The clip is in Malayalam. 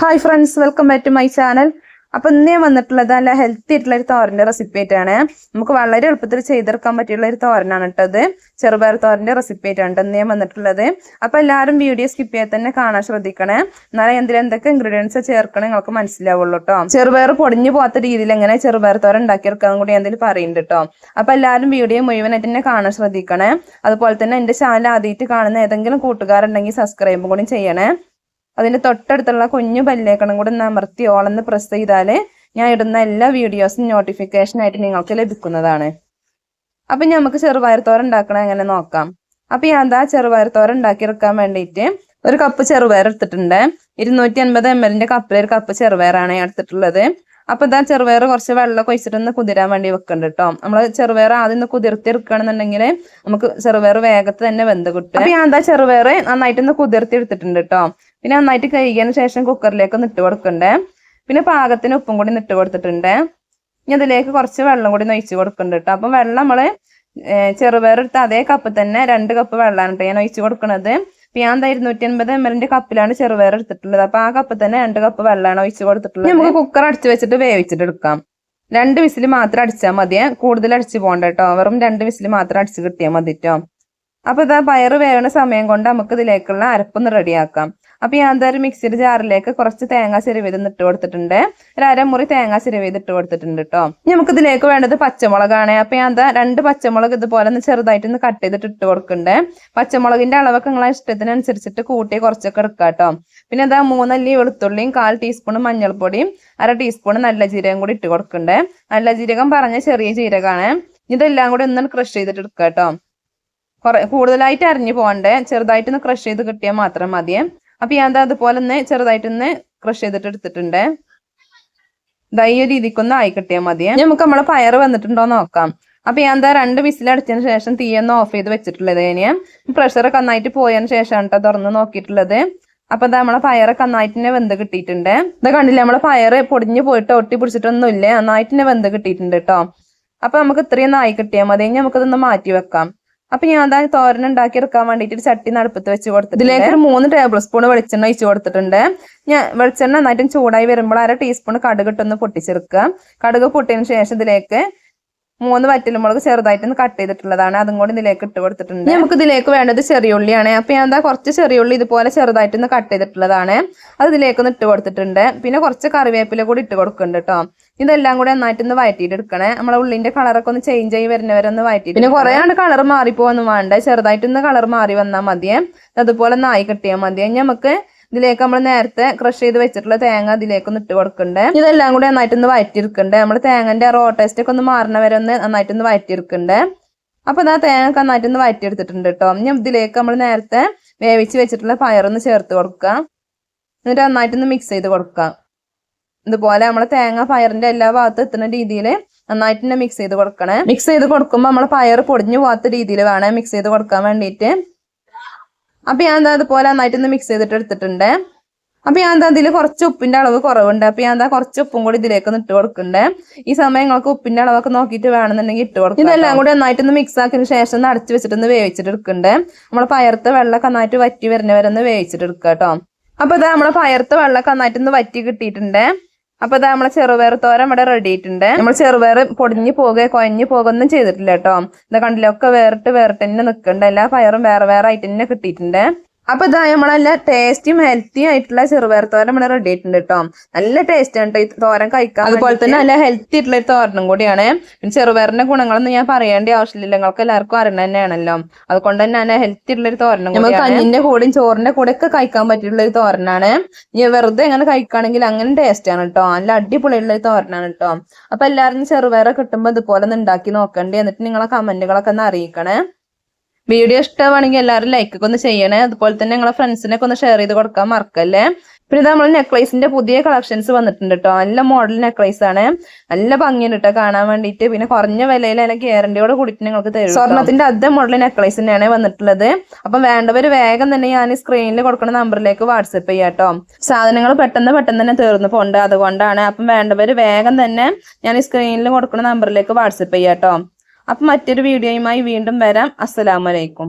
Hi friends welcome back to my channel അപ്പൊ ഇന്ന് ഞാൻ വന്നിട്ടുള്ളത് നല്ല ഹെൽത്തി ആയിട്ടുള്ള ഒരു തോരന്റെ റെസിപ്പി ആയിട്ടാണ്. നമുക്ക് വളരെ എളുപ്പത്തിൽ ചെയ്തെടുക്കാൻ പറ്റിയുള്ള ഒരു തോരനാണ് കേട്ടത് ചെറുപയർ തോരന്റെ റെസിപ്പി ആയിട്ടാണ് ട്ടോ ഇന്ന് ഞാൻ വന്നിട്ടുള്ളത്. അപ്പൊ എല്ലാവരും വീഡിയോ സ്കിപ്പ് ചെയ്യാൻ തന്നെ കാണാൻ ശ്രദ്ധിക്കണേ. എന്നാലും എന്തിൽ എന്തൊക്കെ ഇൻഗ്രീഡിയൻസ് ചേർക്കണം നിങ്ങൾക്ക് മനസ്സിലാവുള്ളൂ കേട്ടോ. ചെറുപയർ പൊടിഞ്ഞു പോകാത്ത രീതിയിൽ എങ്ങനെ ചെറുപയർ തോരൻ ഉണ്ടാക്കിയെടുക്കാന്ന് കൂടി എന്തെങ്കിലും പറയുന്നുണ്ട് കേട്ടോ. അപ്പൊ എല്ലാവരും വീഡിയോ മുഴുവനായിട്ട് തന്നെ കാണാൻ ശ്രദ്ധിക്കണേ. അതുപോലെ തന്നെ എന്റെ ചാനൽ ആദ്യമായിട്ട് കാണുന്ന ഏതെങ്കിലും കൂട്ടുകാരുണ്ടെങ്കിൽ സബ്സ്ക്രൈബും കൂടി ചെയ്യണേ. അതിന്റെ തൊട്ടടുത്തുള്ള കുഞ്ഞു പല്ലേക്കണം കൂടെ ഒന്ന് അമർത്തി ഓളന്ന് പ്രസ് ചെയ്താൽ ഞാൻ ഇടുന്ന എല്ലാ വീഡിയോസും നോട്ടിഫിക്കേഷൻ ആയിട്ട് നിങ്ങൾക്ക് ലഭിക്കുന്നതാണ്. അപ്പൊ നമുക്ക് ചെറുപയർ ഉണ്ടാക്കണം എങ്ങനെ നോക്കാം. അപ്പൊ ഞാൻ എന്താ ഉണ്ടാക്കി ഉണ്ടാക്കിയെടുക്കാൻ വേണ്ടിയിട്ട് ഒരു കപ്പ് ചെറുപയർ എടുത്തിട്ടുണ്ട്. ഇരുന്നൂറ്റി അൻപത് എം എല്ലിന്റെ കപ്പിൽ ഒരു കപ്പ് ചെറുപയറാണ് ഞാൻ എടുത്തിട്ടുള്ളത്. അപ്പൊ ഇതാ ചെറുപയർ കുറച്ച് വെള്ളം ഒഴിച്ചിട്ടൊന്ന് കുതിരാൻ വേണ്ടി വെക്കുന്നുണ്ട് കേട്ടോ നമ്മൾ ചെറുപയർ ആദ്യം ഒന്ന് കുതിർത്തി നമുക്ക് ചെറുപയർ വേഗത്തിൽ തന്നെ വെന്ത് കിട്ടും. അപ്പൊ ഞാൻ എന്താ ചെറുപയർ നന്നായിട്ടൊന്ന് കുതിർത്തി എടുത്തിട്ടുണ്ട് കേട്ടോ പിന്നെ നന്നായിട്ട് കഴുകിയതിന് ശേഷം കുക്കറിലേക്ക് ഒന്ന് കൊടുക്കണ്ടേ. പിന്നെ പാകത്തിന് ഉപ്പും കൂടി നിട്ട് കൊടുത്തിട്ടുണ്ട്. ഇനി അതിലേക്ക് കുറച്ച് വെള്ളം കൂടി ഒഴിച്ച് കൊടുക്കുന്നുണ്ട് കേട്ടോ അപ്പം വെള്ളം നമ്മൾ ചെറുപയർ എടുത്ത് അതേ കപ്പ് തന്നെ രണ്ട് കപ്പ് വെള്ളമാണ് കേട്ടോ ഞാൻ ഒഴിച്ച് കൊടുക്കുന്നത് ഞാൻ എന്താ ഇരുന്നൂറ്റി അൻപത് എം എല്ലിന്റെ കപ്പിലാണ് ചെറുപയർ എടുത്തിട്ടുള്ളത്. അപ്പൊ ആ കപ്പ് തന്നെ രണ്ട് കപ്പ് വെള്ളമാണ് ഒഴിച്ച് കൊടുത്തിട്ടുള്ളത്. നമുക്ക് കുക്കർ അടിച്ചു വെച്ചിട്ട് വേവിച്ചിട്ട് എടുക്കാം. രണ്ട് വിസിൽ മാത്രം അടിച്ചാൽ മതിയെ കൂടുതൽ അടിച്ചു പോകണ്ട കേട്ടോ. വെറും രണ്ട് വിസിൽ മാത്രം അടിച്ച് കിട്ടിയാൽ മതി കേട്ടോ അപ്പൊ ഇതാ പയറ് വേവണ സമയം കൊണ്ട് നമുക്ക് ഇതിലേക്കുള്ള അരപ്പൊന്ന് റെഡിയാക്കാം. അപ്പൊ ഞാൻ എന്തായാലും മിക്സിയുടെ ജാറിലേക്ക് കുറച്ച് തേങ്ങ ചിരവിത് ഇട്ട് കൊടുത്തിട്ടുണ്ട്. ഒരു അരമുറി തേങ്ങ ചിരവിത് ഇട്ട് കൊടുത്തിട്ടുണ്ട് കേട്ടോ നമുക്ക് ഇതിലേക്ക് വേണ്ടത് പച്ചമുളകാണ്. അപ്പൊ ഞാൻ എന്താ രണ്ട് പച്ചമുളക് ഇതുപോലെ ഒന്ന് ചെറുതായിട്ട് ഒന്ന് കട്ട് ചെയ്തിട്ട് ഇട്ട് കൊടുക്കുന്നുണ്ട് പച്ചമുളകിന്റെ അളവൊക്കെ നിങ്ങളെ ഇഷ്ടത്തിനനുസരിച്ചിട്ട് കൂട്ടി കുറച്ചൊക്കെ എടുക്കാം കേട്ടോ പിന്നെ എന്താ മൂന്നല്ലി വെളുത്തുള്ളിയും കാൽ ടീസ്പൂൺ മഞ്ഞൾപ്പൊടിയും അര ടീസ്പൂൺ നല്ല ജീരകം കൂടി ഇട്ട് കൊടുക്കുന്നുണ്ട് നല്ല ജീരകം പറഞ്ഞ ചെറിയ ജീരകമാണ് ഇതെല്ലാം കൂടി ഒന്ന് ക്രഷ് ചെയ്തിട്ട് എടുക്കാം കേട്ടോ കുറെ കൂടുതലായിട്ട് അരിഞ്ഞു പോകണ്ടേ? ചെറുതായിട്ടൊന്ന് ക്രഷ് ചെയ്ത് കിട്ടിയാൽ മാത്രം മതിയേ അപ്പൊ ഞാൻ അതുപോലെ ഒന്ന് ചെറുതായിട്ടൊന്ന് ക്രഷ് ചെയ്തിട്ട് എടുത്തിട്ടുണ്ട്. ഈ രീതിക്കൊന്ന് ആയി കിട്ടിയാൽ മതിയേ നമുക്ക് നമ്മളെ പയർ വന്നിട്ടുണ്ടോ നോക്കാം. അപ്പൊ ഞാൻ എന്താ രണ്ട് വിസിലടിച്ചതിന് ശേഷം തീയൊന്ന് ഓഫ് ചെയ്ത് വെച്ചിട്ടുള്ളത് ഇനിയും പ്രഷറൊക്കെ നന്നായിട്ട് പോയതിന് ശേഷമാണ് കേട്ടോ തുറന്ന് നോക്കിയിട്ടുള്ളത്. അപ്പൊ എന്താ നമ്മളെ പയറൊക്കെ നന്നായിട്ട് തന്നെ വെന്ത് കിട്ടിയിട്ടുണ്ട്. ഇത് കണ്ടില്ലേ നമ്മളെ പയറ് പൊടിഞ്ഞു പോയിട്ട് ഒട്ടി പിടിച്ചിട്ടൊന്നുമില്ല. നന്നായിട്ട് തന്നെ വെന്ത് കിട്ടിയിട്ടുണ്ട് കേട്ടോ അപ്പൊ നമുക്ക് ഇത്രയും നായി കിട്ടിയാൽ മതി. ഇനി നമുക്കിതൊന്ന് മാറ്റി വെക്കാം. അപ്പൊ ഞാൻ അതാ തോരൻ ഉണ്ടാക്കി എടുക്കാൻ വേണ്ടിട്ട് ഒരു ചട്ടി നടുപ്പത്ത് വെച്ച് കൊടുത്തിട്ട് ഇതിലേക്ക് ഒരു മൂന്ന് ടേബിൾ സ്പൂൺ വെളിച്ചെണ്ണ ഒഴിച്ചു കൊടുത്തിട്ടുണ്ട്. ഞാൻ വെളിച്ചെണ്ണ നന്നായിട്ടും ചൂടായി വരുമ്പോൾ അര ടീസ്പൂൺ കടുക് ഇട്ടൊന്ന് പൊട്ടിച്ചെടുക്കുക. കടുക് പൊട്ടിയതിന് ശേഷം ഇതിലേക്ക് മൂന്ന് വറ്റലുമുളക് ചെറുതായിട്ടൊന്ന് കട്ട് ചെയ്തിട്ടുള്ളതാണ്. അതും കൂടി ഇതിലേക്ക് ഇട്ട് കൊടുത്തിട്ടുണ്ട്. നമുക്ക് ഇതിലേക്ക് വേണ്ടത് ചെറിയുള്ളിയാണ് അപ്പൊ ഞാൻ എന്താ കുറച്ച് ചെറിയുള്ളി ഇതുപോലെ ചെറുതായിട്ട് ഒന്ന് കട്ട് ചെയ്തിട്ടുള്ളതാണ്. അത് ഇതിലേക്ക് ഒന്ന് ഇട്ട് കൊടുത്തിട്ടുണ്ട്. പിന്നെ കുറച്ച് കറിവേപ്പില കൂടി ഇട്ട് കൊടുക്കുന്നുണ്ട് കേട്ടോ ഇതെല്ലാം കൂടി നന്നായിട്ടൊന്ന് വഴറ്റിയിട്ട് എടുക്കണേ നമ്മളെ ഉള്ളിന്റെ കളറൊക്കെ ഒന്ന് ചേഞ്ച് ആയി വരുന്നവരെ ഒന്ന് വഴറ്റിയിട്ട് പിന്നെ കുറെ ആണ് കളർ മാറിപ്പോന്നും വേണ്ട. ചെറുതായിട്ടൊന്ന് കളർ മാറി വന്നാൽ മതിയെ. അതുപോലെ ഒന്ന് ആയി കിട്ടിയാൽ മതിയെ. നമുക്ക് ഇതിലേക്ക് നമ്മൾ നേരത്തെ ക്രഷ് ചെയ്ത് വെച്ചിട്ടുള്ള തേങ്ങ ഇതിലേക്കൊന്ന് ഇട്ട് കൊടുക്കണ്ടേ. ഇതെല്ലാം കൂടി നന്നായിട്ടൊന്ന് വഴറ്റിയെടുക്കണ്ടേ നമ്മൾ തേങ്ങന്റെ റോ ടേസ്റ്റ് ഒക്കെ ഒന്ന് മാറണ വരെ ഒന്ന് നന്നായിട്ടൊന്ന് വഴറ്റിയെടുക്കണ്ടേ അപ്പൊ ഇതാ തേങ്ങ നന്നായിട്ടൊന്ന് വഴറ്റിയെടുത്തിട്ടുണ്ട് കേട്ടോ ഇനി ഇതിലേക്ക് നമ്മൾ നേരത്തെ വേവിച്ച് വെച്ചിട്ടുള്ള പയറൊന്ന് ചേർത്ത് കൊടുക്കുക എന്നിട്ട് നന്നായിട്ടൊന്ന് മിക്സ് ചെയ്ത് കൊടുക്കുക ഇതുപോലെ നമ്മൾ തേങ്ങ പയറിന്റെ എല്ലാ ഭാഗത്തും എത്തുന്ന രീതിയിൽ നന്നായിട്ട് തന്നെ മിക്സ് ചെയ്ത് കൊടുക്കണേ. മിക്സ് ചെയ്ത് കൊടുക്കുമ്പോൾ നമ്മൾ പയർ പൊടിഞ്ഞു പോകാത്ത രീതിയിൽ വേണേ മിക്സ് ചെയ്ത് കൊടുക്കാൻ വേണ്ടിയിട്ട് അപ്പൊ ഞാൻ എന്താ അതുപോലെ നന്നായിട്ടൊന്ന് മിക്സ് ചെയ്തിട്ട് എടുത്തിട്ടുണ്ട്. അപ്പൊ ഞാൻ എന്താ ഇതിൽ കുറച്ച് ഉപ്പിന്റെ അളവ് കുറവുണ്ട്. അപ്പൊ ഞാൻ എന്താ കുറച്ച് ഉപ്പും കൂടി ഇതിലേക്ക് ഇട്ട് കൊടുക്കണ്ടേ. ഈ സമയം നിങ്ങൾക്ക് ഉപ്പിന്റെ അളവൊക്കെ നോക്കിയിട്ട് വേണമെന്നുണ്ടെങ്കിൽ ഇട്ട് കൊടുക്കും ഇതെല്ലാം കൂടി നന്നായിട്ട് ഒന്ന് മിക്സ് ആക്കിയതിന് ശേഷം ഒന്ന് അടച്ചു വെച്ചിട്ടൊന്ന് വേവിച്ചിട്ട് എടുക്കണ്ടേ. നമ്മളെ പയർത്ത് വെള്ളമൊക്കെ നന്നായിട്ട് വറ്റി വരുന്നവരെ ഒന്ന് വേവിച്ചിട്ട് എടുക്കുക കേട്ടോ. അപ്പൊ ഇതാ നമ്മളെ പയർത്ത് വെള്ളമൊക്കെ നന്നായിട്ടൊന്ന് വറ്റി കിട്ടിയിട്ടുണ്ട്. അപ്പൊ ഇതാ നമ്മളെ ചെറുപയർ തോരൻ ഇവിടെ റെഡി ആയിട്ടുണ്ട്. നമ്മൾ ചെറുപയർ പൊടിഞ്ഞു പോകുക കൊഴഞ്ഞു പോകുകയൊന്നും ചെയ്തിട്ടില്ല കേട്ടോ. ഇതാ കണ്ടില്ല ഒക്കെ വേറിട്ട് വേറിട്ട് തന്നെ നിൽക്കുന്നുണ്ട് എല്ലാ പയറും വേറെ വേറെ ആയിട്ട് തന്നെ കിട്ടിയിട്ടുണ്ട്. അപ്പൊ ഇതാ നമ്മളല്ല ടേസ്റ്റിയും ഹെൽത്തി ആയിട്ടുള്ള ചെറുപയർ തോരൻ നമ്മൾ റെഡി ആയിട്ടുണ്ട് കേട്ടോ. നല്ല ടേസ്റ്റ് ആണ് കേട്ടോ ഈ തോരൻ കഴിക്കാൻ അതുപോലെ തന്നെ നല്ല ഹെൽത്തി ആയിട്ടുള്ള ഒരു തോരനും കൂടിയാണ്. പിന്നെ ചെറുപയറിന്റെ ഗുണങ്ങളൊന്നും ഞാൻ പറയേണ്ട ആവശ്യമില്ല. നിങ്ങൾക്ക് എല്ലാവർക്കും അറിയണ തന്നെയാണല്ലോ. അതുകൊണ്ട് തന്നെ നല്ല ഹെൽത്തി ആയിട്ടുള്ള ഒരു തോരനും നമുക്ക് കഞ്ഞിന്റെ കൂടെയും ചോറിന്റെ കൂടെ ഒക്കെ കഴിക്കാൻ പറ്റിയിട്ടുള്ള ഒരു തോരനാണ്. ഇനി വെറുതെ എങ്ങനെ കഴിക്കുകയാണെങ്കിൽ അങ്ങനെ ടേസ്റ്റ് ആണ് കേട്ടോ. നല്ല അടിപൊളിയുള്ള ഒരു തോരനാണ് കേട്ടോ. അപ്പൊ എല്ലാവരും ചെറുപയർ കിട്ടുമ്പോൾ ഇതുപോലെ ഒന്ന് ഉണ്ടാക്കി നോക്കണ്ടേ. എന്നിട്ട് നിങ്ങളെ കമന്റുകളൊക്കെ ഒന്ന് അറിയിക്കണേ. വീഡിയോ ഇഷ്ടമാണെങ്കിൽ എല്ലാവരും ലൈക്ക് ഒക്കെ ഒന്ന് ചെയ്യണേ. അതുപോലെ തന്നെ നിങ്ങളെ ഫ്രണ്ട്സിനൊക്കെ ഒന്ന് ഷെയർ ചെയ്ത് കൊടുക്കാൻ മറക്കല്ലേ? പിന്നെ നമ്മൾ നെക്ലേസിന്റെ പുതിയ കളക്ഷൻസ് വന്നിട്ടുണ്ട് കേട്ടോ നല്ല മോഡൽ നെക്ലൈസ് ആണ്. നല്ല ഭംഗിയുണ്ട് കേട്ടോ കാണാൻ വേണ്ടിയിട്ട്. പിന്നെ കുറഞ്ഞ വിലയിൽ അതിനെ ഗ്യാരണ്ടിയോട് കൂടിയിട്ട് നിങ്ങൾക്ക് തരും സ്വർണത്തിന്റെ അതേ മോഡൽ നെക്ലൈസ് തന്നെയാണ് വന്നിട്ടുള്ളത്. അപ്പം വേണ്ടവർ വേഗം തന്നെ ഞാൻ സ്ക്രീനിൽ കൊടുക്കുന്ന നമ്പറിലേക്ക് വാട്സപ്പ് ചെയ്യാം കേട്ടോ സാധനങ്ങൾ പെട്ടെന്ന് പെട്ടെന്ന് തന്നെ തീർന്നു പോണ്ട് അതുകൊണ്ടാണ്. അപ്പം വേണ്ടവർ വേഗം തന്നെ ഞാൻ സ്ക്രീനിൽ കൊടുക്കുന്ന നമ്പറിലേക്ക് വാട്സപ്പ് ചെയ്യാം കേട്ടോ അപ്പം മറ്റൊരു വീഡിയോയുമായി വീണ്ടും വരാം. അസ്സലാമലൈക്കും